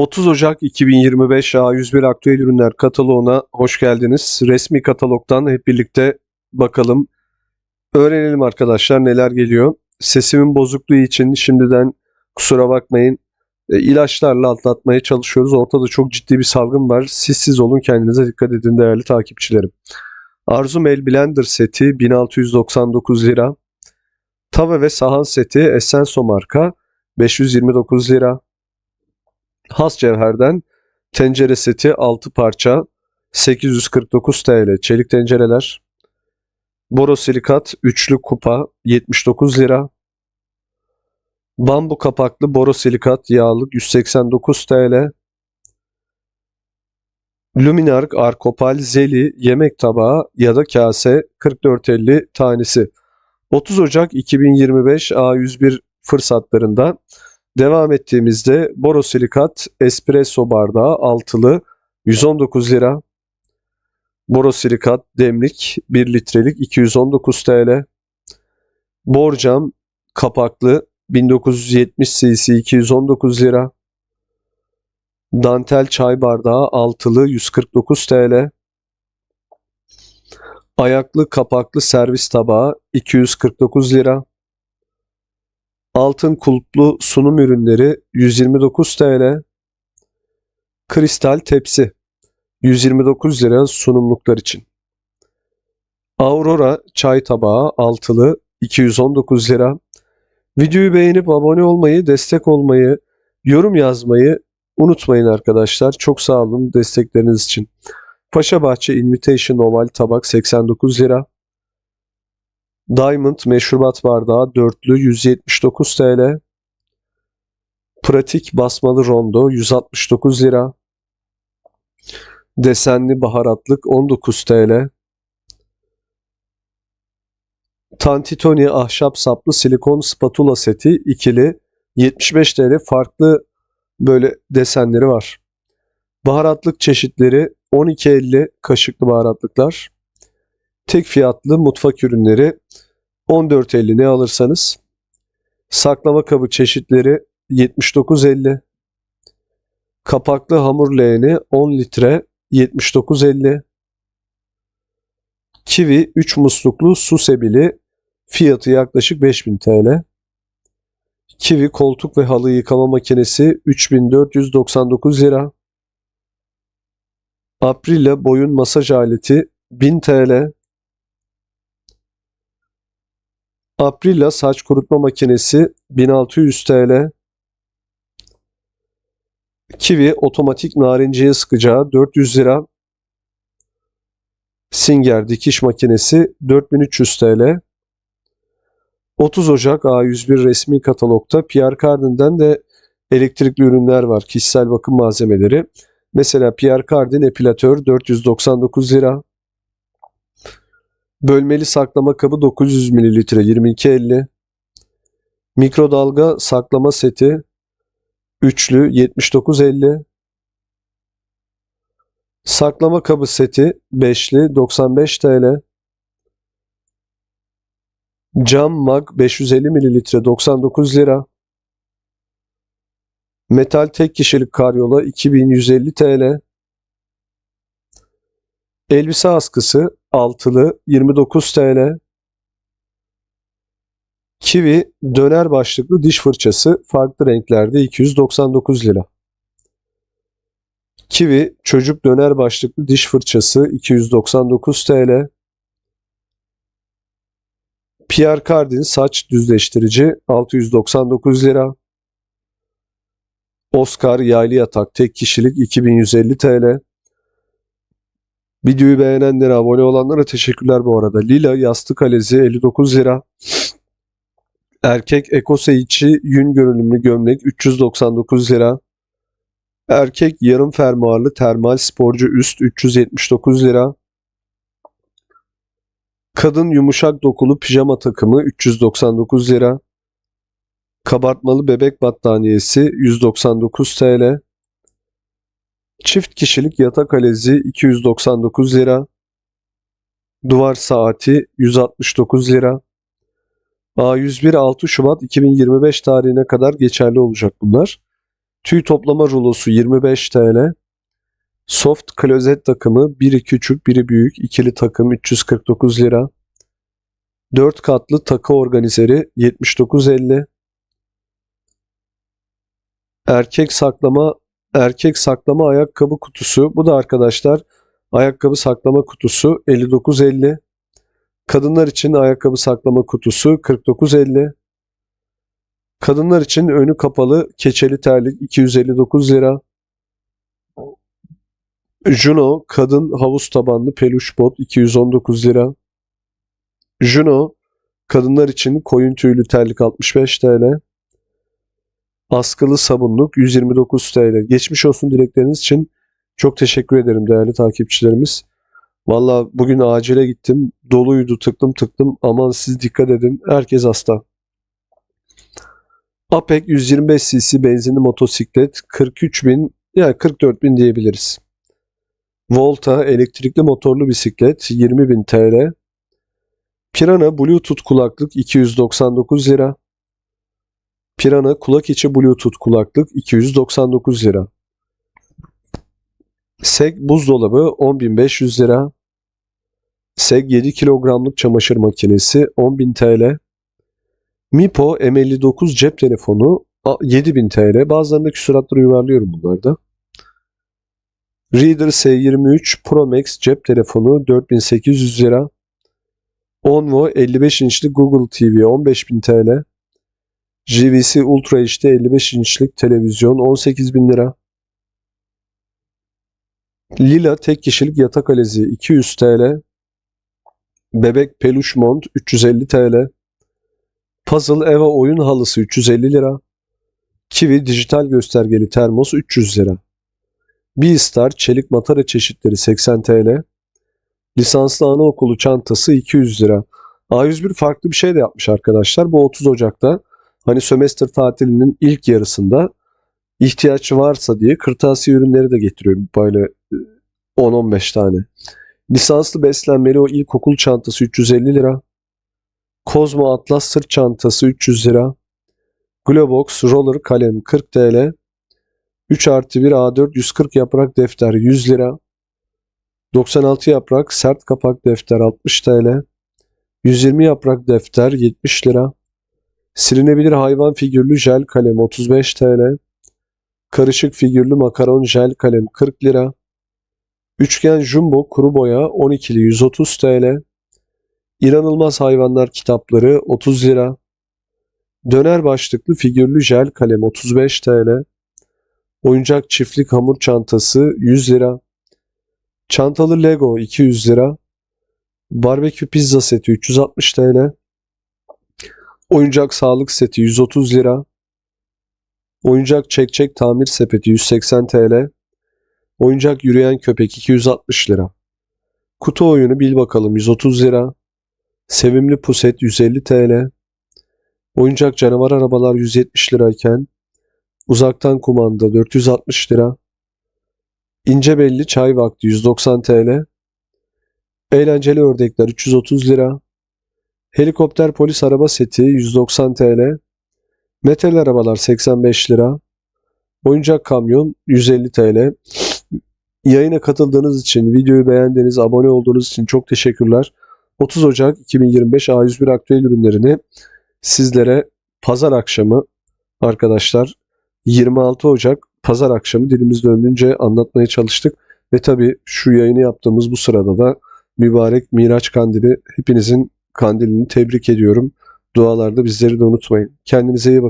30 Ocak 2025 A101 Aktüel Ürünler kataloğuna hoş geldiniz. Resmi katalogdan hep birlikte bakalım. Öğrenelim arkadaşlar neler geliyor. Sesimin bozukluğu için şimdiden kusura bakmayın. E, ilaçlarla atlatmaya çalışıyoruz. Ortada çok ciddi bir salgın var. Siz siz olun kendinize dikkat edin değerli takipçilerim. Arzum El Blender seti 1699 lira. Tava ve sahan seti Essenso marka 529 lira. Has cevherden tencere seti 6 parça 849 TL çelik tencereler. Borosilikat üçlü kupa 79 lira. Bambu kapaklı borosilikat yağlık 189 TL. Luminark Arkopal Zeli yemek tabağı ya da kase 44.50 tanesi. 30 Ocak 2025 A101 fırsatlarında devam ettiğimizde borosilikat espresso bardağı altılı 119 lira. Borosilikat demlik 1 litrelik 219 TL. Borcam kapaklı 1970 cc 219 lira. Dantel çay bardağı altılı 149 TL. Ayaklı kapaklı servis tabağı 249 lira. Altın kulplu sunum ürünleri 129 TL. Kristal tepsi 129 lira sunumluklar için. Aurora çay tabağı altılı 219 lira. Videoyu beğenip abone olmayı, destek olmayı, yorum yazmayı unutmayın arkadaşlar. Çok sağ olun destekleriniz için. Paşa Bahçe Invitation Oval tabak 89 lira. Diamond meşrubat bardağı dörtlü 179 TL. Pratik basmalı rondo 169 lira. Desenli baharatlık 19 TL. Tantitoni ahşap saplı silikon spatula seti ikili 75 TL farklı böyle desenleri var. Baharatlık çeşitleri 12.50 kaşıklı baharatlıklar. Tek fiyatlı mutfak ürünleri 14.50 ne alırsanız. Saklama kabı çeşitleri 79.50. Kapaklı hamur leğeni 10 litre 79.50. Kivi 3 musluklu su sebili fiyatı yaklaşık 5000 TL. Kivi koltuk ve halı yıkama makinesi 3499 lira. Aprilia boyun masaj aleti 1000 TL. Aprilia saç kurutma makinesi 1600 TL. Kiwi otomatik narinciye sıkacağı 400 lira. Singer dikiş makinesi 4300 TL. 30 Ocak A101 resmi katalogda Pierre Cardin'den de elektrikli ürünler var. Kişisel bakım malzemeleri. Mesela Pierre Cardin epilatör 499 lira. Bölmeli saklama kabı 900 ml 22.50. Mikrodalga saklama seti üçlü 79.50. Saklama kabı seti beşli 95 TL. Cam mag 550 ml 99 lira. Metal tek kişilik karyola 2150 TL. Elbise askısı altılı 29 TL. Kiwi döner başlıklı diş fırçası farklı renklerde 299 lira. Kiwi çocuk döner başlıklı diş fırçası 299 TL. Pierre Cardin saç düzleştirici 699 lira. Oscar yaylı yatak tek kişilik 2150 TL. Videoyu beğenenlere, abone olanlara teşekkürler bu arada. Lila yastık alezi 59 lira. Erkek Ekose içi yün görünümlü gömlek 399 lira. Erkek yarım fermuarlı termal sporcu üst 379 lira. Kadın yumuşak dokulu pijama takımı 399 lira. Kabartmalı bebek battaniyesi 199 TL. Çift kişilik yatak alezi 299 lira. Duvar saati 169 lira. A101 6 Şubat 2025 tarihine kadar geçerli olacak bunlar. Tüy toplama rulosu 25 TL. Soft klozet takımı biri küçük biri büyük ikili takım 349 lira. 4 katlı takı organizeri 79.50. Erkek saklama erkek saklama ayakkabı kutusu. Bu da arkadaşlar ayakkabı saklama kutusu 59.50. Kadınlar için ayakkabı saklama kutusu 49.50. Kadınlar için önü kapalı keçeli terlik 259 lira. Juno kadın havuz tabanlı peluş bot 219 lira. Juno kadınlar için koyun tüylü terlik 65 TL. Askılı sabunluk 129 TL. Geçmiş olsun dilekleriniz için çok teşekkür ederim değerli takipçilerimiz. Valla bugün acile gittim. Doluydu tıklım tıklım. Aman siz dikkat edin. Herkes hasta. Apek 125 cc benzinli motosiklet 43 bin yani 44 bin diyebiliriz. Volta elektrikli motorlu bisiklet 20 bin TL. Pirana Bluetooth kulaklık 299 lira. Pirana kulak içi Bluetooth kulaklık 299 lira. Seg buzdolabı 10.500 lira. Seg 7 kilogramlık çamaşır makinesi 10.000 TL. Mipo M59 cep telefonu 7000 TL. Bazılarında küsuratları yuvarlıyorum bunlarda. Reader S23 Pro Max cep telefonu 4800 lira. Onvo 55 inçli Google TV 15000 TL. JVC Ultra HD 55 inçlik televizyon 18.000 lira. Lila tek kişilik yatak alezi 200 TL. Bebek peluş mont 350 TL. Puzzle Eva oyun halısı 350 lira. Kiwi dijital göstergeli termos 300 lira. Beastar çelik matara çeşitleri 80 TL. Lisanslı anaokulu çantası 200 lira. A101 farklı bir şey de yapmış arkadaşlar. Bu 30 Ocak'ta hani sömestr tatilinin ilk yarısında ihtiyaç varsa diye kırtasiye ürünleri de getiriyor böyle 10-15 tane. Lisanslı beslenmeli o ilkokul çantası 350 lira. Kozmo Atlas sırt çantası 300 lira. Globox Roller kalem 40 TL. 3 artı 1 A4 140 yaprak defter 100 lira. 96 yaprak sert kapak defter 60 TL. 120 yaprak defter 70 lira. Silinebilir hayvan figürlü jel kalem 35 TL. Karışık figürlü makaron jel kalem 40 lira. Üçgen jumbo kuru boya 12'li 130 TL. İnanılmaz Hayvanlar kitapları 30 lira. Döner başlıklı figürlü jel kalem 35 TL. Oyuncak çiftlik hamur çantası 100 lira. Çantalı Lego 200 lira. Barbekü pizza seti 360 TL. Oyuncak sağlık seti 130 lira. Oyuncak çek tamir sepeti 180 TL. Oyuncak yürüyen köpek 260 lira. Kutu oyunu bil bakalım 130 lira. Sevimli puset 150 TL. Oyuncak canavar arabalar 170 lirayken uzaktan kumanda 460 lira. İnce belli çay vakti 190 TL. Eğlenceli ördekler 330 lira. Helikopter polis araba seti 190 TL. Metal arabalar 85 lira. Oyuncak kamyon 150 TL. Yayına katıldığınız için, videoyu beğendiğiniz, abone olduğunuz için çok teşekkürler. 30 Ocak 2025 A101 aktüel ürünlerini sizlere pazar akşamı arkadaşlar 26 Ocak pazar akşamı dilimiz döndüğünce anlatmaya çalıştık. Ve tabi şu yayını yaptığımız bu sırada da mübarek Miraç Kandili hepinizin kandilini tebrik ediyorum. Dualarda bizleri de unutmayın. Kendinize iyi bakın.